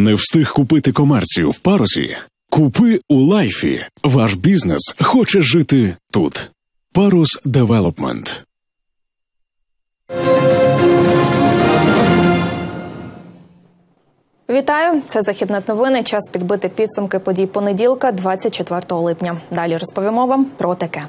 Не встиг купити комерцію в парусі? Купи у лайфі. Ваш бізнес хоче жити тут. Парус Девелопмент. Вітаю, це західне новини. Час підбити підсумки подій понеділка, 24 липня. Далі розповімо вам про таке.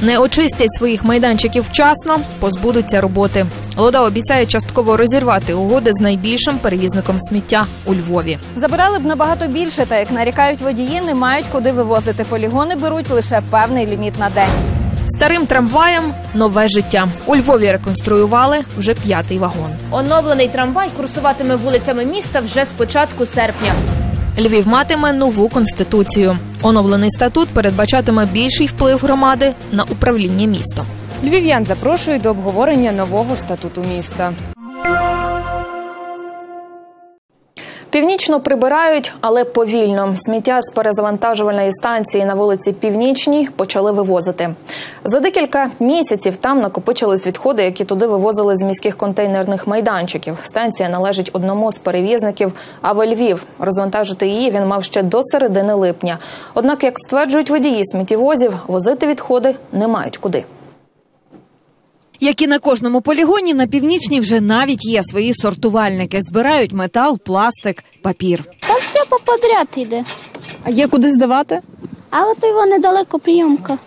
Не очистять своїх майданчиків вчасно, позбудуться роботи. Лода обіцяє частково розірвати угоди з найбільшим перевізником сміття у Львові. Забирали б набагато більше, та як нарікають водії, не мають куди вивозити. Полігони беруть лише певний ліміт на день. Старим трамваєм нове життя. У Львові реконструювали вже п'ятий вагон. Оновлений трамвай курсуватиме вулицями міста вже з початку серпня. Львів матиме нову конституцію. Оновлений статут передбачатиме більший вплив громади на управління містом. Львів'ян запрошують до обговорення нового статуту міста. Північно прибирають, але повільно. Сміття з перезавантажувальної станції на вулиці Північній почали вивозити. За декілька місяців там накопичились відходи, які туди вивозили з міських контейнерних майданчиків. Станція належить одному з перевізників АВ Львів. Розвантажити її він мав ще до середини липня. Однак, як стверджують водії сміттєвозів, возити відходи не мають куди. Як і на кожному полігоні, на північній вже навіть є свої сортувальники. Збирають метал, пластик, папір. Та все поподряд йде. А є куди здавати? А от його недалеко прийомка.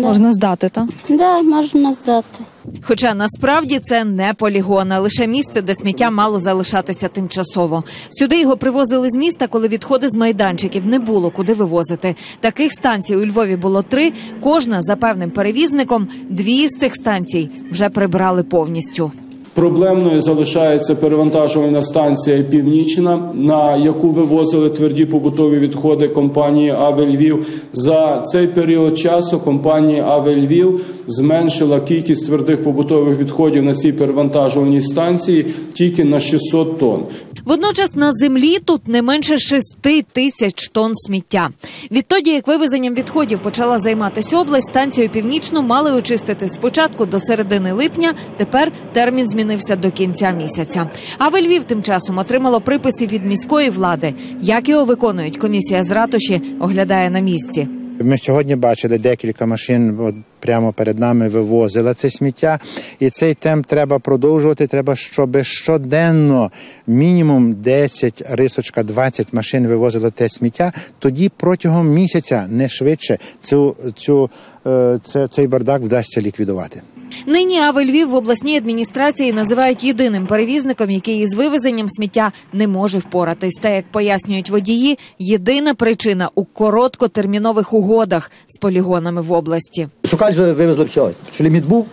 Да. Можна здати, так? Да, можна здати. Хоча насправді це не полігон, а лише місце, де сміття мало залишатися тимчасово. Сюди його привозили з міста, коли відходи з майданчиків не було куди вивозити. Таких станцій у Львові було три. Кожна за певним перевізником. Дві з цих станцій вже прибрали повністю. Проблемною залишається перевантажувальна станція Північна, на яку вивозили тверді побутові відходи компанії «Аве Львів». За цей період часу компанія «Аве Львів» зменшила кількість твердих побутових відходів на цій перевантажувальній станції тільки на 600 тонн. Водночас на землі тут не менше шести тисяч тонн сміття. Відтоді, як вивезенням відходів почала займатися область, станцію північну мали очистити спочатку до середини липня. Тепер термін змінився до кінця місяця. А в Львів тим часом отримало приписи від міської влади. Як його виконують, комісія з ратуші оглядає на місці. Ми сьогодні бачили декілька машин прямо перед нами вивозила це сміття, і цей темп треба продовжувати. Треба, щоб щоденно мінімум 10, рисочка 20 машин вивозила те сміття. Тоді протягом місяця, не швидше, цю, цю, е, це, цей бардак вдасться ліквідувати. Нині Ави Львів в обласній адміністрації називають єдиним перевізником, який із вивезенням сміття не може впоратись. Та як пояснюють водії, єдина причина у короткотермінових угодах з полігонами в області. Шукач вже вивезли все. Що ліміт був,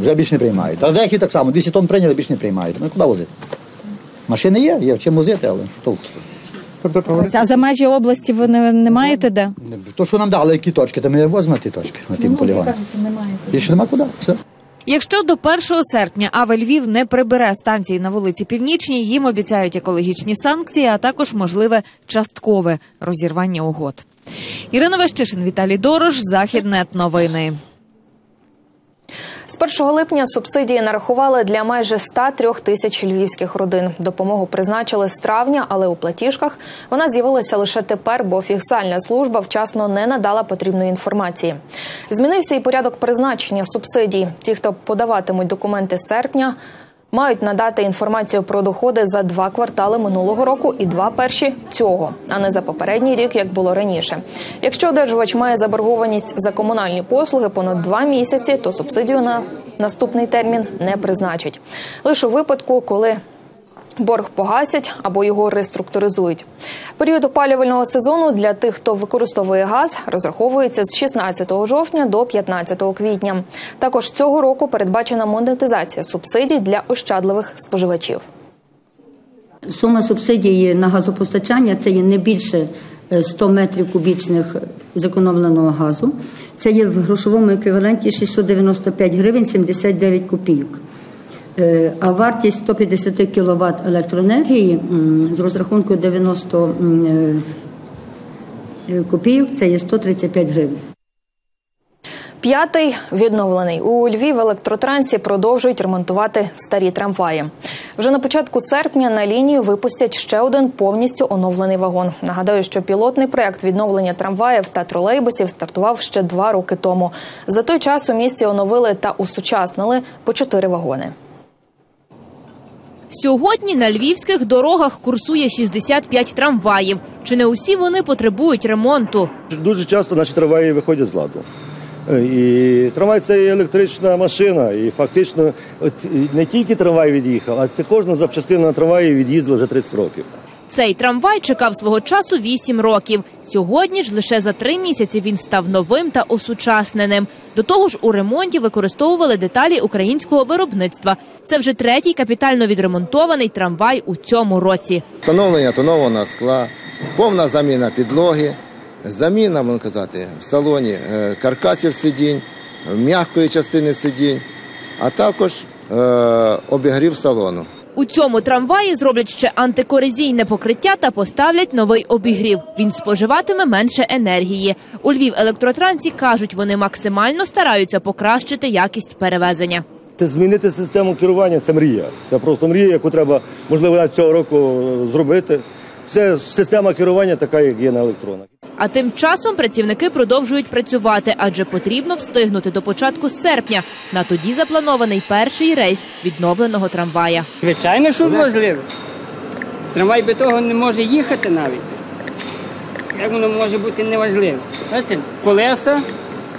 вже більше не приймають. Радехи так само, 200 тонн прийняли, більше не приймають. Ну куди возити? Машини є, є в чим возити, але що толку? А за межі області ви не, не маєте де? То, що нам дали які точки, то ми возьмемо ті точки на тим полігоні. Більше нема куди. Все. Якщо до 1 серпня Аве Львів не прибере станції на вулиці Північній, їм обіцяють екологічні санкції, а також можливе часткове розірвання угод. Ірина Вещишин, Віталій Дорош, Західнет новини. З 1 липня субсидії нарахували для майже 103 тисяч львівських родин. Допомогу призначили з травня, але у платіжках вона з'явилася лише тепер, бо фіксальна служба вчасно не надала потрібної інформації. Змінився і порядок призначення субсидій. Ті, хто подаватимуть документи з серпня, мають надати інформацію про доходи за два квартали минулого року і два перші цього, а не за попередній рік, як було раніше. Якщо одержувач має заборгованість за комунальні послуги понад два місяці, то субсидію на наступний термін не призначить. Лише у випадку, коли Борг погасять або його реструктуризують. Період опалювального сезону для тих, хто використовує газ, розраховується з 16 жовтня до 15 квітня. Також цього року передбачена монетизація субсидій для ощадливих споживачів. Сума субсидії на газопостачання це є не більше 100 метрів кубічних зекономленого газу. Це є в грошовому еквіваленті 695 гривень 79 копійок. А вартість 150 кВт електроенергії з розрахунку 90 копійок це є 135 гривень. П'ятий відновлений у Львів електротрансі продовжують ремонтувати старі трамваї. Вже на початку серпня на лінію випустять ще один повністю оновлений вагон. Нагадаю, що пілотний проект відновлення трамваїв та тролейбусів стартував ще два роки тому. За той час у місті оновили та усучаснили по чотири вагони. Сьогодні на львівських дорогах курсує 65 трамваїв. Чи не усі вони потребують ремонту? Дуже часто наші трамваї виходять з ладу. Е, І трамвай це є електрична машина, і фактично от не тільки трамвай від'їхав, а це кожна запчастина на трамваї від'їздила вже 30 років. Цей трамвай чекав свого часу 8 років. Сьогодні ж лише за три місяці він став новим та осучасненим. До того ж, у ремонті використовували деталі українського виробництва. Це вже третій капітально відремонтований трамвай у цьому році. Встановлення тонованого скла, повна заміна підлоги, заміна, можна казати, в салоні е, каркасів сидінь, м'якої частини сидінь, а також е, обігрів салону. У цьому трамваї зроблять ще антикоризійне покриття та поставлять новий обігрів. Він споживатиме менше енергії. У Львів електротрансі кажуть, вони максимально стараються покращити якість перевезення. Це змінити систему керування це мрія. Це просто мрія, яку треба, можливо, навіть цього року е, зробити. Це система керування, така, як є на електронах. А тим часом працівники продовжують працювати, адже потрібно встигнути до початку серпня на тоді запланований перший рейс відновленого трамвая. Звичайно, що можливо. Трамвай без того не може їхати навіть. Як воно може бути неважливо? Знаєте, колеса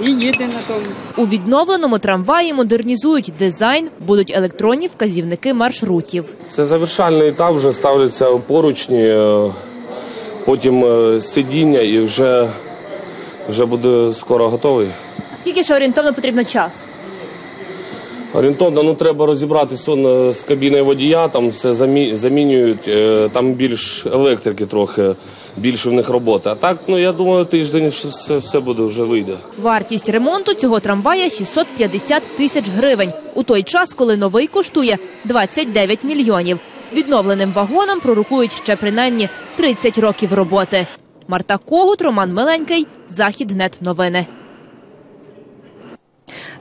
і їде на тому. У відновленому трамваї модернізують дизайн, будуть електронні вказівники маршрутів. Це завершальний етап, вже ставляться поручні, е, потім е, сидіння і вже, вже буде скоро готовий. Скільки ще орієнтовно потрібно часу? Орієнтовно, ну треба розібратися е, з кабіною водія, там все замі- замінюють, там більш електрики трохи, більше в них роботи. А так, ну я думаю, тиждень все, все буде вже вийде. Вартість ремонту цього трамвая 650 тисяч гривень. У той час, коли новий коштує 29 мільйонів. Відновленим вагоном пророкують ще принаймні 30 років роботи. Марта Когут, Роман Миленький, Західнет новини.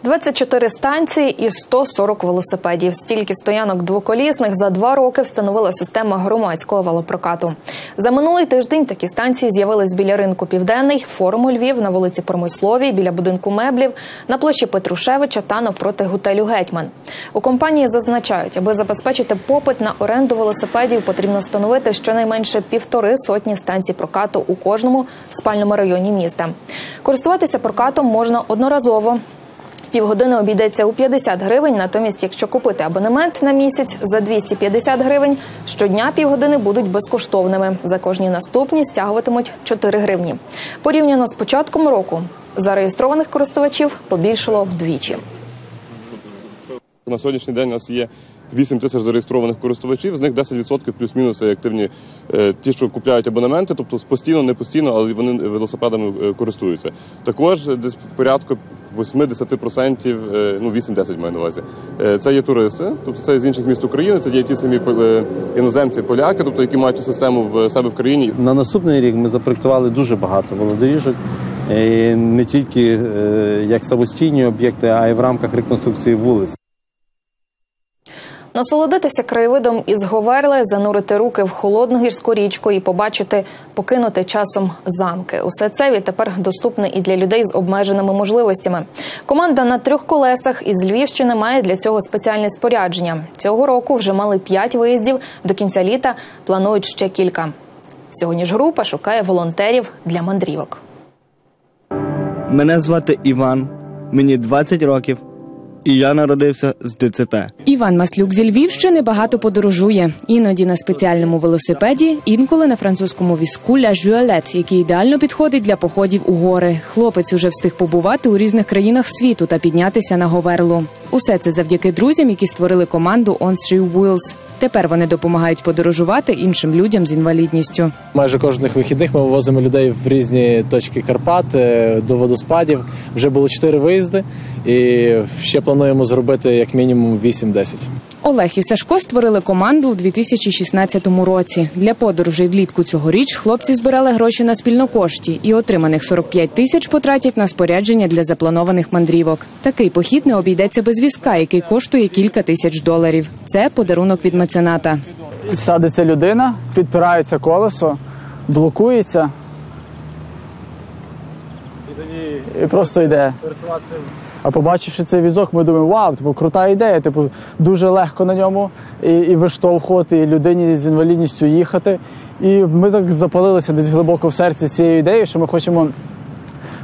24 станції і 140 велосипедів. Стільки стоянок двоколісних за два роки встановила система громадського велопрокату. За минулий тиждень такі станції з'явились біля ринку Південний, форуму Львів, на вулиці Промисловій, біля будинку меблів, на площі Петрушевича та навпроти готелю Гетьман. У компанії зазначають, аби забезпечити попит на оренду велосипедів, потрібно встановити щонайменше півтори сотні станцій прокату у кожному спальному районі міста. Користуватися прокатом можна одноразово. Півгодини обійдеться у 50 гривень. Натомість, якщо купити абонемент на місяць за 250 гривень, щодня півгодини будуть безкоштовними. За кожні наступні стягуватимуть 4 гривні. Порівняно з початком року зареєстрованих користувачів побільшало вдвічі. На сьогоднішній день у нас є 8 тисяч зареєстрованих користувачів, з них 10% плюс-мінус активні е, ті, що купляють абонементи, тобто постійно, не постійно, але вони велосипедами е, користуються. Також десь порядку 80%, е, ну 8-10 маю на увазі. Це є туристи, тобто це з інших міст України, це є ті самі іноземці, поляки, тобто які мають цю систему в себе в країні. На наступний рік ми запроектували дуже багато велодоріжок. е, Не тільки як самостійні об'єкти, а й в рамках реконструкції вулиць. Насолодитися краєвидом із Говерли, занурити руки в холодну гірську річку і побачити покинути часом замки. Усе це відтепер доступне і для людей з обмеженими можливостями. Команда на трьох колесах із Львівщини має для цього спеціальне спорядження. Цього року вже мали п'ять виїздів. До кінця літа планують ще кілька. Сьогодні ж група шукає волонтерів для мандрівок. Мене звати Іван, мені 20 років, і я народився з ДЦП. Іван Маслюк зі Львівщини багато подорожує. Іноді на спеціальному велосипеді, інколи на французькому візку «Ля Жуалет», який ідеально підходить для походів у гори. Хлопець уже встиг побувати у різних країнах світу та піднятися на Говерлу. Усе це завдяки друзям, які створили команду «On Three Wheels». Тепер вони допомагають подорожувати іншим людям з інвалідністю. Майже кожних вихідних ми вивозимо людей в різні точки Карпат е, до водоспадів. Вже було чотири виїзди, і ще плануємо зробити як мінімум 8-10. Олег і Сашко створили команду у 2016 році. Для подорожей влітку цьогоріч хлопці збирали гроші на спільнокошті і отриманих 45 тисяч потратять на спорядження для запланованих мандрівок. Такий похід не обійдеться без візка, який коштує кілька тисяч доларів. Це подарунок від мецената. Садиться людина, підпирається колесо, блокується. І просто йде. А побачивши цей візок, ми думаємо, вау, типу, крута ідея. Типу, дуже легко на ньому і, і виштовхувати, і людині з інвалідністю їхати. І ми так запалилися десь глибоко в серці цією ідеєю, що ми хочемо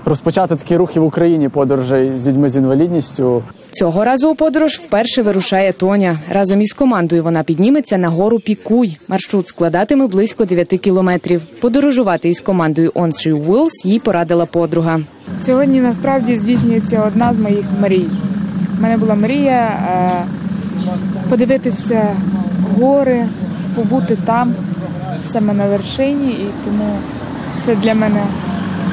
розпочати такі рухи в Україні подорожей з людьми з інвалідністю. Цього разу у подорож вперше вирушає Тоня. Разом із командою вона підніметься на гору Пікуй. Маршрут складатиме близько 9 кілометрів. Подорожувати із командою On Wheels їй порадила подруга. Сьогодні насправді здійснюється одна з моїх мрій. У мене була мрія е, подивитися гори, побути там, саме на вершині, і тому це для мене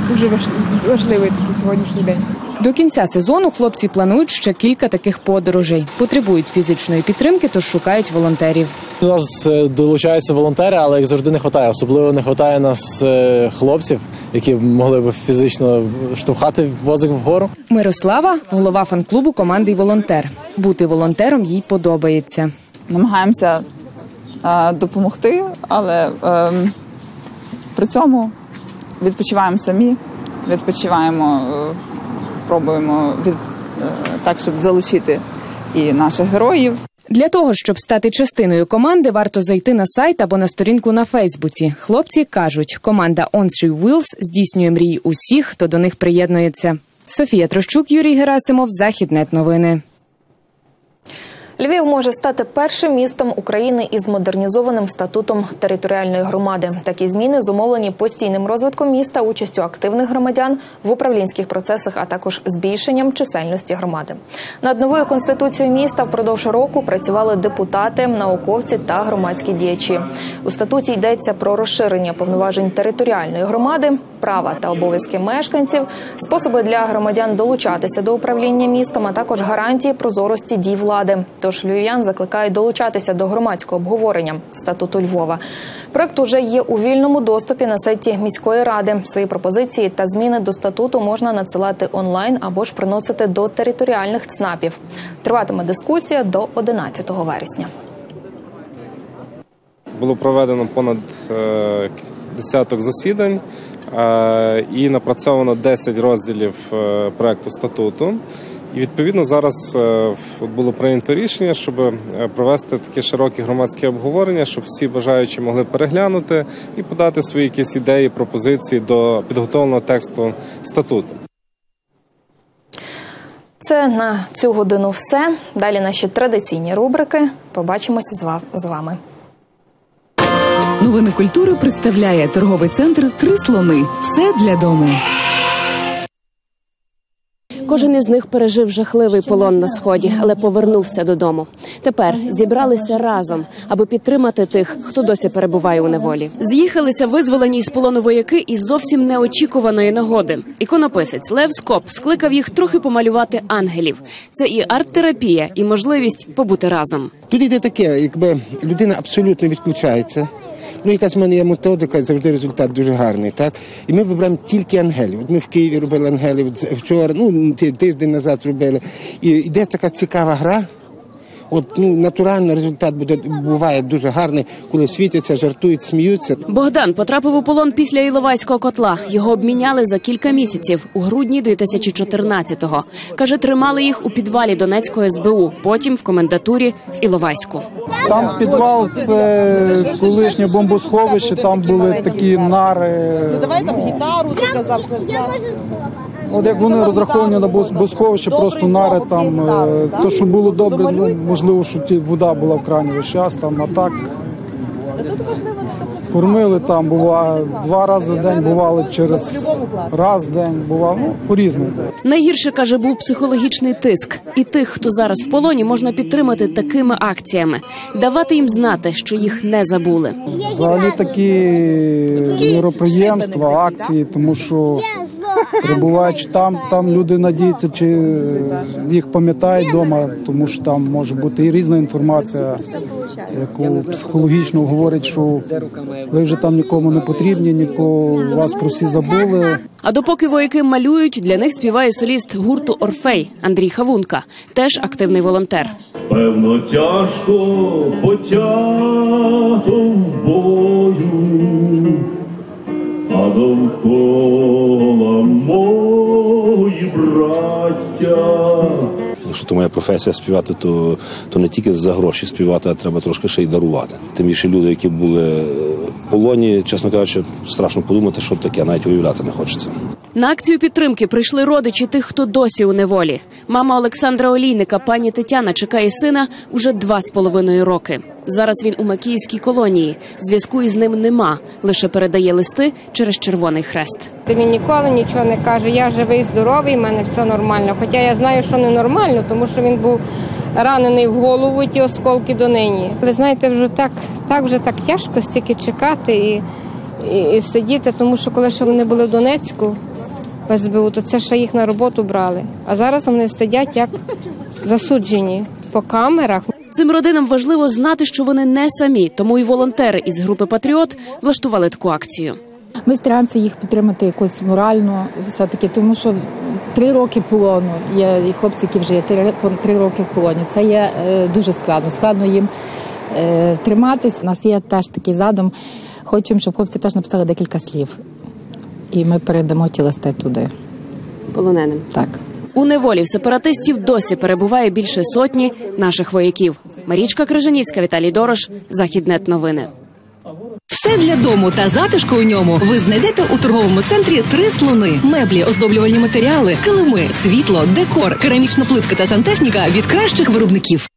дуже важ- важливий такий сьогоднішній день. До кінця сезону хлопці планують ще кілька таких подорожей. Потребують фізичної підтримки, тож шукають волонтерів. У нас е, долучаються волонтери, але як завжди не вистачає. Особливо не вистачає нас е, хлопців, які могли б фізично штовхати возик вгору. Мирослава голова фан-клубу команди волонтер. Бути волонтером їй подобається. намагаємося е, допомогти, але е, при цьому відпочиваємо самі, відпочиваємо, е, пробуємо від, е, так, щоб залучити і наших героїв. Для того, щоб стати частиною команди, варто зайти на сайт або на сторінку на Фейсбуці. Хлопці кажуть, команда On Three Wheels здійснює мрії усіх, хто до них приєднується. Софія Трощук, Юрій Герасимов, Західнет новини. Львів може стати першим містом України із модернізованим статутом територіальної громади. Такі зміни зумовлені постійним розвитком міста, участю активних громадян в управлінських процесах, а також збільшенням чисельності громади. Над новою конституцією міста впродовж року працювали депутати, науковці та громадські діячі. У статуті йдеться про розширення повноважень територіальної громади, права та обов'язки мешканців, способи для громадян долучатися до управління містом, а також гарантії прозорості дій влади. Тож львів'ян закликають долучатися до громадського обговорення статуту Львова. Проект уже є у вільному доступі на сайті міської ради. Свої пропозиції та зміни до статуту можна надсилати онлайн або ж приносити до територіальних ЦНАПів. Триватиме дискусія до 11 вересня. Було проведено понад е, десяток засідань е, і напрацьовано 10 розділів е, проекту статуту. І відповідно зараз е, було прийнято рішення, щоб е, провести таке широке громадське обговорення, щоб всі бажаючі могли переглянути і подати свої якісь ідеї, пропозиції до підготовленого тексту статуту. Це на цю годину все. Далі наші традиційні рубрики. Побачимося з вами. Новини культури представляє торговий центр Три слони. Все для дому. Кожен із них пережив жахливий полон на сході, але повернувся додому. Тепер зібралися разом, аби підтримати тих, хто досі перебуває у неволі. З'їхалися визволені із полону вояки із зовсім неочікуваної нагоди. Іконописець Лев Скоп скликав їх трохи помалювати ангелів. Це і арт-терапія, і можливість побути разом. Тут йде таке, якби людина абсолютно відключається. Ну, якась в мене є методика, завжди результат дуже гарний. Так? І ми вибираємо тільки ангелів. От ми в Києві робили ангелів вчора, ну тиждень назад робили. І йде така цікава гра. От ну натурально результат буде буває дуже гарний, коли світяться, жартують, сміються. Богдан потрапив у полон після Іловайського котла. Його обміняли за кілька місяців у грудні 2014-го. Каже, тримали їх у підвалі Донецької СБУ, потім в комендатурі в Іловайську. Там підвал це колишнє бомбосховище, там були такі нари. Давай там гітару, ти казав, це все. От як вони розраховані на бос- просто нари там. е, То, що було добре, ну можливо, що ті вода була в крані весь час, там, а так кормили там, буває два рази в день, бували через раз в день, бувало ну, по-різному. Найгірше каже, був психологічний тиск, і тих, хто зараз в полоні, можна підтримати такими акціями, давати їм знати, що їх не забули. Взагалі такі міроприємства, акції, тому що перебуваючи там, там люди надіються, чи їх пам'ятають вдома, тому що там може бути і різна інформація, яку психологічно говорять, що ви вже там нікому не потрібні, нікого вас про всі забули. А допоки вояки малюють, для них співає соліст гурту Орфей Андрій Хавунка, теж активний волонтер. Певно, тяжко потягом в бою, а довкола Якщо то моя професія співати, то, то не тільки за гроші співати, а треба трошки ще й дарувати. Тим більше люди, які були в полоні, чесно кажучи, страшно подумати, що таке, навіть уявляти не хочеться. На акцію підтримки прийшли родичі тих, хто досі у неволі. Мама Олександра Олійника, пані Тетяна, чекає сина уже два з половиною роки. Зараз він у Макіївській колонії. Зв'язку із ним нема, лише передає листи через Червоний Хрест. Він ніколи нічого не каже. Я живий, здоровий, в мене все нормально. Хоча я знаю, що ненормально, тому що він був ранений в голову, і ті осколки донині. Ви знаєте, вже так, так вже так тяжко стільки чекати і, і, і сидіти, тому що коли ще вони були в Донецьку в СБУ, то це ще їх на роботу брали. А зараз вони сидять як засуджені по камерах. Цим родинам важливо знати, що вони не самі, тому і волонтери із групи Патріот влаштували таку акцію. Ми стараємося їх підтримати якось морально, все таки, тому що три роки полону є і хлопці, які вже є три, три роки в полоні. Це є е, дуже складно. Складно їм е, триматись. У нас є теж такий задум. Хочемо, щоб хлопці теж написали декілька слів, і ми передамо ті листи туди. Полоненим. Так. У неволі в сепаратистів досі перебуває більше сотні наших вояків. Марічка Крижанівська, Віталій Дорош, Західнет новини. Все для дому та затишку у ньому ви знайдете у торговому центрі три слони: меблі, оздоблювальні матеріали, килими, світло, декор, керамічна плитка та сантехніка від кращих виробників.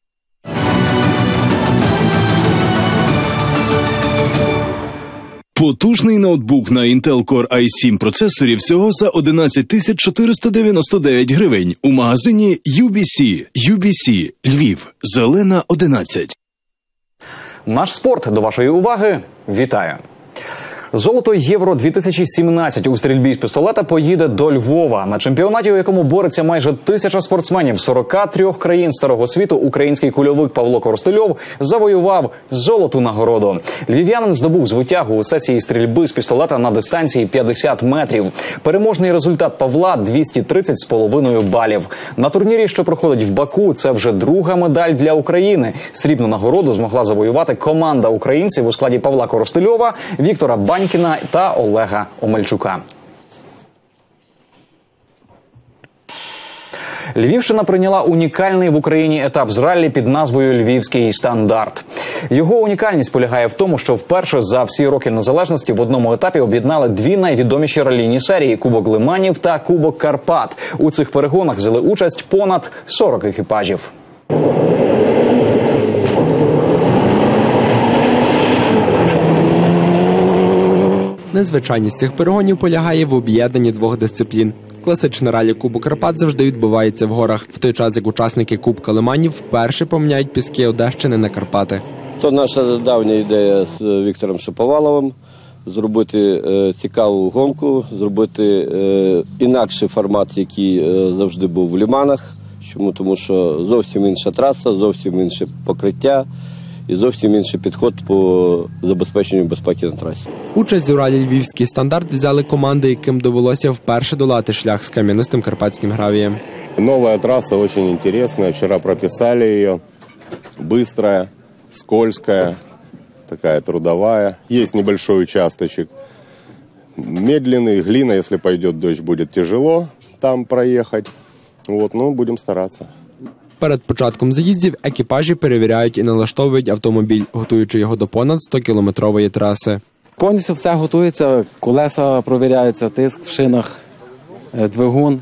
Потужний ноутбук на Intel Core i7 процесорі всього за 11 тисяч 499 гривень у магазині UBC. UBC Львів. Зелена 11. Наш спорт до вашої уваги. Вітаю. Золото Євро 2017 у стрільбі з пістолета поїде до Львова на чемпіонаті, у якому бореться майже тисяча спортсменів з 43 країн старого світу. Український кульовик Павло Коростельов завоював золоту нагороду. Львів'янин здобув звитягу у сесії стрільби з пістолета на дистанції 50 метрів. Переможний результат Павла 230 з половиною балів. На турнірі, що проходить в Баку, це вже друга медаль для України. Срібну нагороду змогла завоювати команда українців у складі Павла Коростельова, Віктора Банькіна та Олега Омельчука. Львівщина прийняла унікальний в Україні етап з раллі під назвою Львівський стандарт. Його унікальність полягає в тому, що вперше за всі роки незалежності в одному етапі об'єднали дві найвідоміші ралійні серії Кубок Лиманів та Кубок Карпат. У цих перегонах взяли участь понад 40 екіпажів. Незвичайність цих перегонів полягає в об'єднанні двох дисциплін. Класичне ралі Кубок Карпат завжди відбувається в горах, в той час як учасники Кубка Лиманів вперше поміняють піски Одещини на Карпати. То наша давня ідея з Віктором Шаповаловим зробити е, цікаву гонку, зробити е, інакший формат, який е, завжди був в Ліманах. Чому? Тому що зовсім інша траса, зовсім інше покриття і зовсім інший підход по забезпеченню безпеки на трасі. Участь у ралі Львівський стандарт взяли команди, яким довелося вперше долати шлях з кам'янистим карпатським гравієм. Новая трасса очень интересная. Вчера прописали ее. Быстрая, скользкая, такая трудовая. Есть небольшой участочек. Медленный, глина, если пойдет дождь, будет тяжело там проехать. Вот, но будем стараться. Перед початком заїздів екіпажі перевіряють і налаштовують автомобіль, готуючи його до понад 100-кілометрової траси. Повністю все готується, колеса провіряються, тиск в шинах, е, двигун,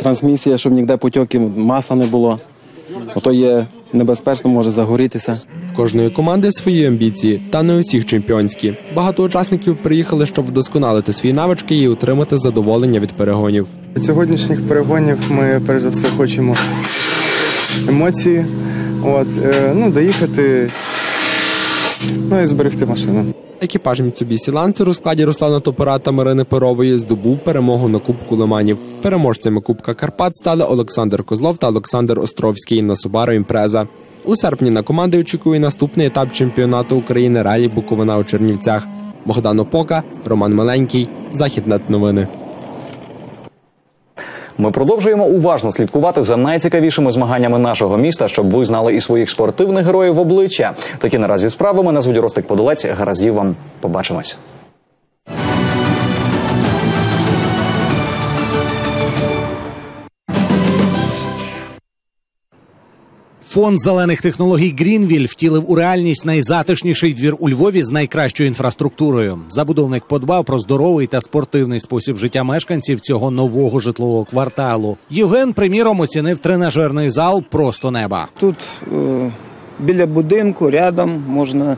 трансмісія, щоб ніде потьоків масла не було. Ото є небезпечно може загорітися. В кожної команди свої амбіції, та не усіх чемпіонські. Багато учасників приїхали, щоб вдосконалити свої навички і отримати задоволення від перегонів. Від сьогоднішніх перегонів ми перш за все хочемо емоції, от, е, ну, доїхати, ну і зберегти машину. Екіпаж Mitsubishi Lancer у складі Руслана Топора та Марини Перової здобув перемогу на Кубку Лиманів. Переможцями Кубка Карпат стали Олександр Козлов та Олександр Островський на Subaru Імпреза. У серпні на команди очікує наступний етап чемпіонату України ралі Буковина у Чернівцях. Богдан Опока, Роман Маленький, Західнет новини. Ми продовжуємо уважно слідкувати за найцікавішими змаганнями нашого міста, щоб ви знали і своїх спортивних героїв в обличчя. Такі наразі справи. Мене звуть Ростик Подолець. Гараздів вам побачимось. Фонд зелених технологій Грінвіль втілив у реальність найзатишніший двір у Львові з найкращою інфраструктурою. Забудовник подбав про здоровий та спортивний спосіб життя мешканців цього нового житлового кварталу. Євген, приміром, оцінив тренажерний зал просто неба. Тут е, біля будинку, рядом можна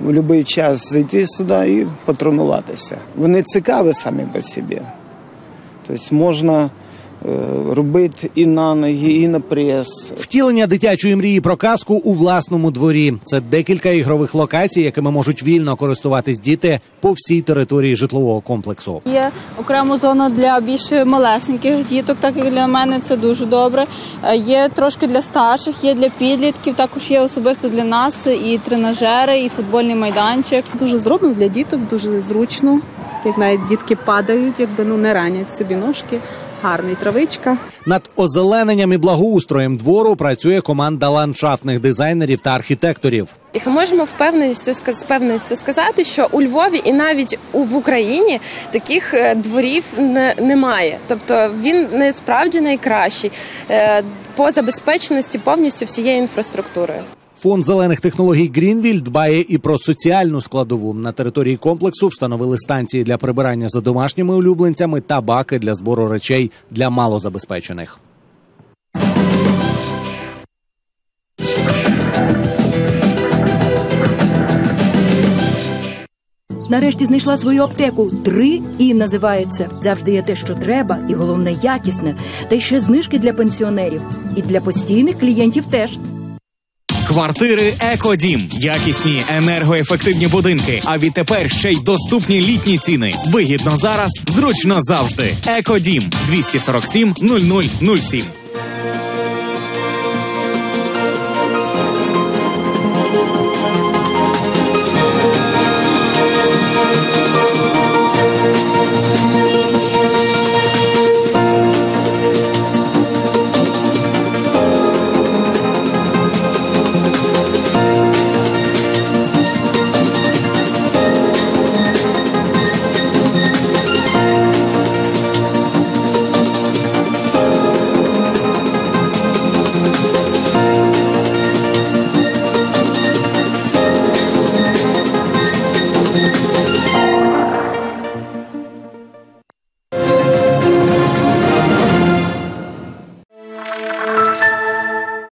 в будь-який час зайти сюди і потренуватися. Вони цікаві самі по собі. Тобто можна робити і на ноги, і на прес. Втілення дитячої мрії про казку у власному дворі. Це декілька ігрових локацій, якими можуть вільно користуватись діти по всій території житлового комплексу. Є окрема зона для більш малесеньких діток, так як для мене це дуже добре. Е, Є трошки для старших, є для підлітків. Також є особисто для нас і тренажери, і футбольний майданчик. Дуже зроблено для діток, дуже зручно. Як навіть дітки падають, якби ну не ранять собі ножки. Гарний травичка. Над озелененням і благоустроєм двору працює команда ландшафтних дизайнерів та архітекторів. І можемо впевненістю з певністю сказати, що у Львові і навіть у в Україні таких е, дворів не, немає. Тобто він не справді найкращий е, по забезпеченості повністю всією інфраструктурою. Фонд зелених технологій Грінвіль дбає і про соціальну складову. На території комплексу встановили станції для прибирання за домашніми улюбленцями та баки для збору речей для малозабезпечених. Нарешті знайшла свою аптеку. Три і називається. Завжди є те, що треба, і головне якісне. Та й ще знижки для пенсіонерів. І для постійних клієнтів теж. Квартири Екодім, якісні енергоефективні будинки. А відтепер ще й доступні літні ціни. Вигідно зараз, зручно завжди. Екодім 247 0007.